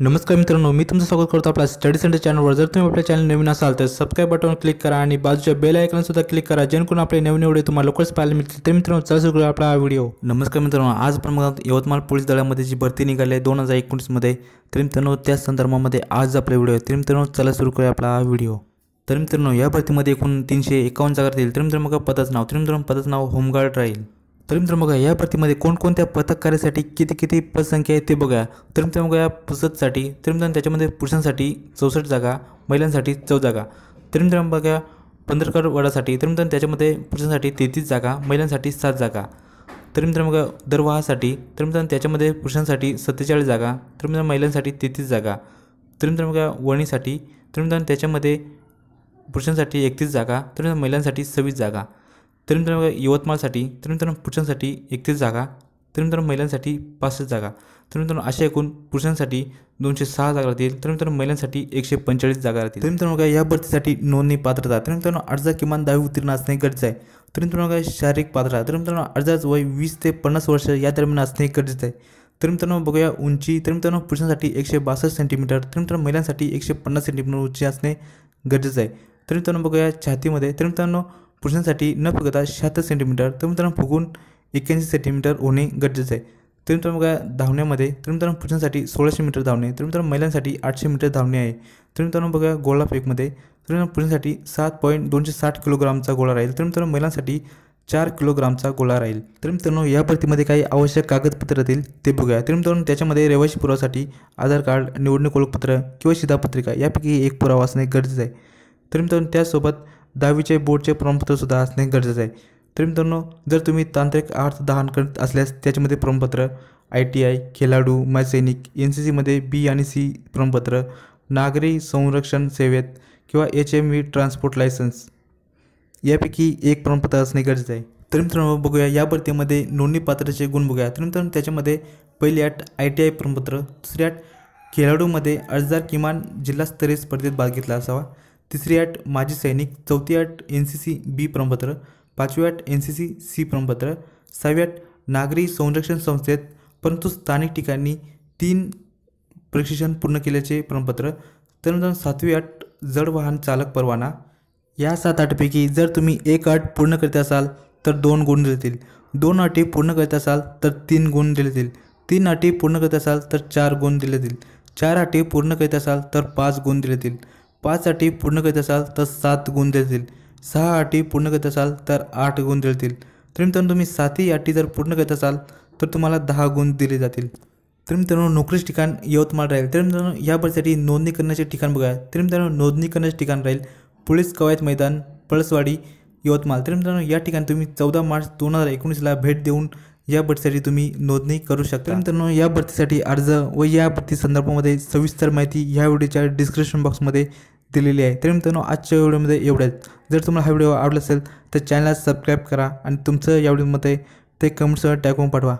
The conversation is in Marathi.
नमस्कार मित्रांनो मी तुमचं स्वागत करतो आपल्या स्टडी सेंटर चॅनलवर जर तुम्ही आपल्या चॅनल नवीन असाल तर सबस्क्राईब बटन क्लिक करा आणि बाजूच्या बेल आयकॉन सुद्धा क्लिक करा जेणेकरून आपले नवीन एवढे तुम्हाला लवकरच पाहायला मिळतील. तर मित्रांनो चला सुरू करूया आपला हा व्हिडिओ नमस्कार मित्रांनो आज प्रमाणात यवतमाळ पोलीस दलामध्ये जी भरती निघाली आहे दोन हजार एकोणीसमध्ये. तर मित्रांनो त्या संदर्भामध्ये आज आपला व्हिडिओ तर मित्रांनो चला सुरू करूया आपला हा व्हिडिओ तर मित्रांनो या भरतीमध्ये एकूण तीनशे एकावन्न जागा राहतील. तर मित्रांनो मग पदाचं नाव. तर मित्रांनो पदाचं नाव होमगार्ड राहील. तर मित्र बघा या भरतीमध्ये कोणकोणत्या पथक कार्यासाठी किती किती पदसंख्या आहे ते बघा तर मित्र बघा या पुसतसाठी तर मित्रांनो त्याच्यामध्ये पुरुषांसाठी चौसष्ट जागा महिलांसाठी चौ जागा तर मित्रांनो बघा पंधरकर वडासाठी तर मित्रांनो त्याच्यामध्ये पुरुषांसाठी तेहतीस जागा महिलांसाठी सात जागा तर मित्रांनो बघा दरवाहासाठी तर मित्रांनो त्याच्यामध्ये पुरुषांसाठी सत्तेचाळीस जागा तर मित्रांनो महिलांसाठी तेहतीस जागा तर मित्रांनो बघा वणीसाठी तर मित्रांनो त्याच्यामध्ये पुरुषांसाठी एकतीस जागा तर महिलांसाठी सव्वीस जागा तर मित्रांनो बघा यवतमाळसाठी तर मित्रांनो पुरुषांसाठी एकतीस जागा तर मित्रांनो महिलांसाठी पासष्ट जागा तर मित्रांनो अशा एकूण पुरुषांसाठी दोनशे सहा जागा राहतील तर मित्रांनो महिलांसाठी एकशे पंचेचाळीस जागा राहतील तर मित्रांनो बघा या भरतीसाठी नोंदणी पात्रता तर मित्रांनो अर्ज किमान दहावी उत्तीर्ण असणे गरजेचं आहे तर मित्रांनो शारीरिक पात्रता तर मित्रांनो अर्जाचं वय वीस ते पन्नास वर्ष या दरम्यान असणे गरजेचं आहे तर मित्रांनो बघूया उंची तर मित्रांनो पुरुषांसाठी एकशे बासष्ट सेंटीमीटर तर मित्रांनो महिलांसाठी एकशे पन्नास सेंटीमीटर उंची असणे गरजेचं आहे तर मित्रांनो बघूया छातीमध्ये तर मित्रांनो पुरुषांसाठी न फुगता शहात्तर सेंटीमीटर तर मित्रांनो फुगून एक्क्याऐंशी सेंटीमीटर होणे गरजेचं आहे. तर मित्रांनो बघा धावण्यामध्ये तर मित्रांनो पुरुषांसाठी सोळाशे मीटर धावणे तर मित्रांनो महिलांसाठी आठशे मीटर धावणे आहे. तर मित्रांनो बघा गोळा फेकमध्ये तर मित्रांनो पुरुषांसाठी सात पॉईंट दोनशे साठ किलोग्रामचा गोळा राहील. तर मित्रांनो महिलांसाठी चार किलोग्रामचा गोळा राहील. तर मित्रांनो या भरतीमध्ये काही आवश्यक कागदपत्र राहतील ते बघूया. तर मित्रांनो त्याच्यामध्ये रहिवासी पुरावासाठी आधार कार्ड निवडणूक ओळखपत्र किंवा शिधापत्रिका यापैकी एक पुरावा असणे गरजेचं आहे. तर मित्रांनो त्यासोबत दहावीचे बोर्डचे प्रमाणपत्रसुद्धा असणे गरजेचं आहे. तर मित्रांनो जर तुम्ही तांत्रिक अर्थ दहान करत असल्यास त्याच्यामध्ये प्रमाणपत्र आय टी आय खेळाडू माय सैनिक एन सी सीमध्ये बी आणि सी प्रमाणपत्र नागरी संरक्षण सेवेत किंवा H M V transport licence यापैकी एक प्रमाणपत्र असणे गरजेचं आहे. तर मित्रांनो बघूया या भरतीमध्ये नोंदणी पात्राचे गुण बघूया. तर मित्रांनो त्याच्यामध्ये पहिली अट आय टी आय प्रमाणपत्र दुसरी अट खेळाडूमध्ये अर्जदार किमान जिल्हास्तरीय स्पर्धेत भाग घेतला असावा. तिसरी अट माजी सैनिक चौथी अट एन सी सी बी प्रमाणपत्र पाचवी अट एन सी सी सी प्रमाणपत्र सहावी अट नागरी संरक्षण संस्थेत परंतु स्थानिक ठिकाणी तीन प्रशिक्षण पूर्ण केल्याचे प्रमाणपत्र त्यानंतर सातवी अट जड वाहन चालक परवाना. या सात आठपैकी जर तुम्ही एक अट पूर्ण करीत असाल तर दोन गुण दिले दोन अटी पूर्ण करीत असाल तर तीन गुण दिले जातील तीन अटी पूर्ण करीत असाल तर चार गुण दिले जातील चार अटी पूर्ण करीत असाल तर पाच गुण दिले जातील पाच अटी पूर्ण करीत असाल तर सात गुण देतील. सहा अटी पूर्ण करीत असाल तर आठ गुण देतील. तर मित्रांनो तुम्ही सातही अटी जर पूर्ण करीत असाल तर तुम्हाला दहा गुण दिले जातील. तर मित्रांनो नोकरीचे ठिकाण यवतमाळ राहील. तर मित्रांनो या भरतीसाठी नोंदणी करण्याचे ठिकाण बघा. तर मित्रांनो नोंदणी करण्याचे ठिकाण राहील. पोलीस कवायत मैदान पळसवाडी यवतमाळ. तर मित्रांनो या ठिकाणी तुम्ही चौदा मार्च दोन हजार एकोणीसला भेट देऊन या भरतीसाठी तुम्ही नोंदणी करू शकता. मित्रांनो या भरतीसाठी अर्ज व या भरती संदर्भामध्ये सविस्तर माहिती ह्या व्हिडिओच्या डिस्क्रिप्शन बॉक्समध्ये दिलेली आहे. तर मित्रांनो आजच्या व्हिडिओमध्ये एवढ्याच जर तुम्हाला हा व्हिडिओ आवडला असेल तर चॅनलला सबस्क्राईब करा आणि तुमचं या व्हिडिओमध्ये ते कमेंट्सवर टाकून पाठवा.